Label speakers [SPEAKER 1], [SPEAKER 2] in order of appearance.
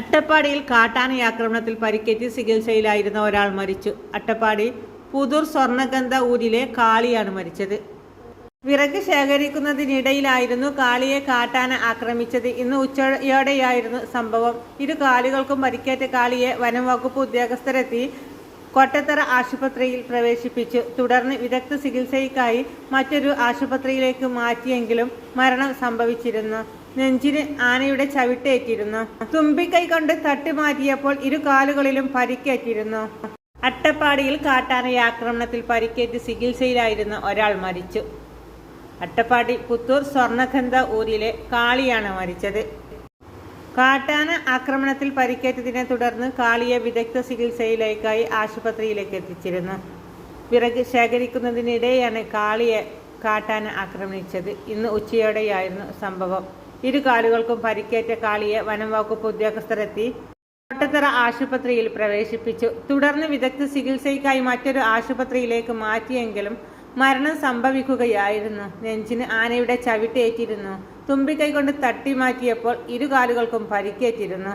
[SPEAKER 1] അട്ടപ്പാടിയിൽ കാട്ടാന ആക്രമണത്തിൽ പരിക്കേറ്റ് ചികിത്സയിലായിരുന്ന ഒരാൾ മരിച്ചു. അട്ടപ്പാടി പുതൂർ സ്വർണഗന്ധ ഊരിലെ കാളിയാണ് മരിച്ചത്. വിറക് ശേഖരിക്കുന്നതിനിടയിലായിരുന്നു കാളിയെ കാട്ടാന ആക്രമിച്ചത്. ഇന്ന് ഉച്ചയോടെയായിരുന്നു സംഭവം. ഇരു കാലുകൾക്കും പരിക്കേറ്റ കാളിയെ വനം വകുപ്പ് ഉദ്യോഗസ്ഥരെത്തി കൊട്ടത്തറ ആശുപത്രിയിൽ പ്രവേശിപ്പിച്ചു. തുടർന്ന് വിദഗ്ധ ചികിത്സയ്ക്കായി മറ്റൊരു ആശുപത്രിയിലേക്ക് മാറ്റിയെങ്കിലും മരണം സംഭവിച്ചിരുന്നു. നെഞ്ചിന് ആനയുടെ ചവിട്ടേറ്റിരുന്നു. തുമ്പിക്കൈ കൊണ്ട് തട്ടി മാറ്റിയപ്പോൾ ഇരു കാലുകളിലും പരിക്കേറ്റിരുന്നു. അട്ടപ്പാടിയിൽ കാട്ടാനയാക്രമണത്തിൽ പരിക്കേറ്റ് ചികിത്സയിലായിരുന്ന ഒരാൾ മരിച്ചു. അട്ടപ്പാടി പുത്തൂർ സ്വർണഗന്ധ ഊരിലെ കാളിയാണ് മരിച്ചത്. കാട്ടാന ആക്രമണത്തിൽ പരിക്കേറ്റതിനെ തുടർന്ന് കാളിയെ വിദഗ്ധ ചികിത്സയിലേക്കായി ആശുപത്രിയിലേക്ക് എത്തിച്ചിരുന്നു. വിറക് ശേഖരിക്കുന്നതിനിടെയാണ് കാളിയെ കാട്ടാന ആക്രമിച്ചത്. ഇന്ന് ഉച്ചയോടെയായിരുന്നു സംഭവം. ഇരു കാലുകൾക്കും പരിക്കേറ്റ കാളിയെ വനം വകുപ്പ് ഉദ്യോഗസ്ഥരെത്തി കോട്ടത്തറ ആശുപത്രിയിൽ പ്രവേശിപ്പിച്ചു. തുടർന്ന് വിദഗ്ധ ചികിത്സയ്ക്കായി മറ്റൊരു ആശുപത്രിയിലേക്ക് മാറ്റിയെങ്കിലും മരണം സംഭവിക്കുകയായിരുന്നു. നെഞ്ചിന് ആനയുടെ ചവിട്ടേറ്റിരുന്നു. തുമ്പിക്കൈ കൊണ്ട് തട്ടി മാറ്റിയപ്പോൾ ഇരു കാലുകൾക്കും പരിക്കേറ്റിരുന്നു.